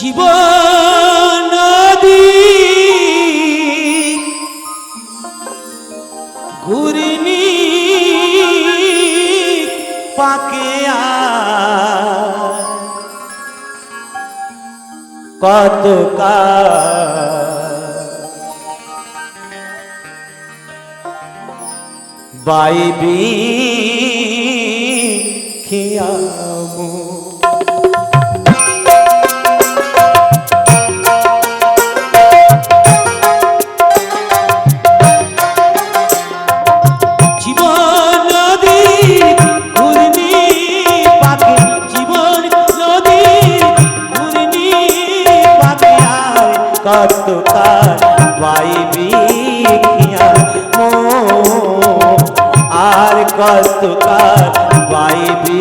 জীবন ঘুরনি পাকে। কত বাইবি খিয়ামু আর কত কার পাইবি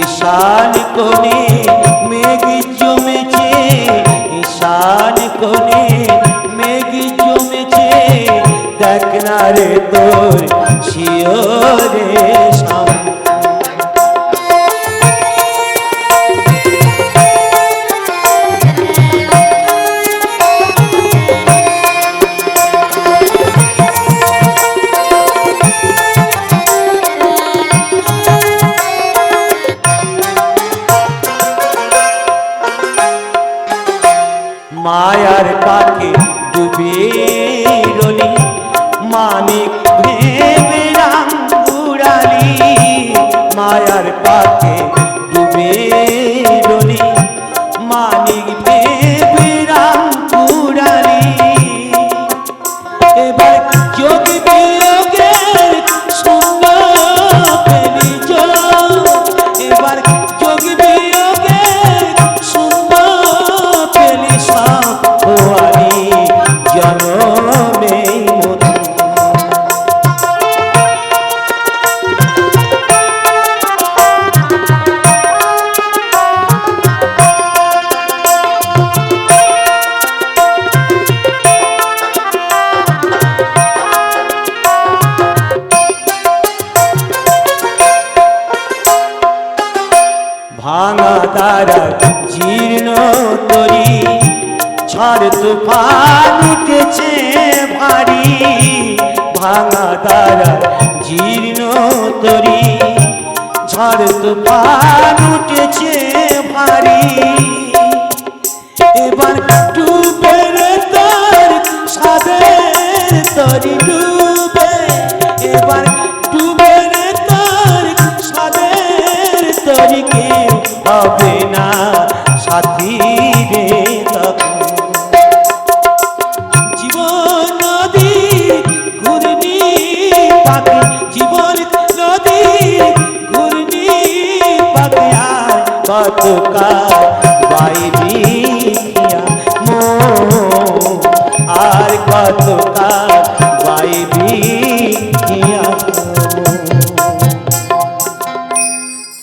ঈশান কোণে মেঘ জমেছে, ঈশান কোণে মেঘ জমেছে। দেখ না রে তোর শিওরে সাম মায়ার পাখি ডুবে রলি মানিক ভেবে রাম মায়ার পাখি ডুবে তারা জীর্ণ করি। ঝড় তুফান উঠেছে ভারী। ভাঙা তারা জীর্ণ তরি ঝড় তুফান সাথী রে তখন জীবন নদী ঘূর্ণি পাখি, জীবন নদী ঘূর্ণি পাখি, আর কত কার বাইবি মো আর কত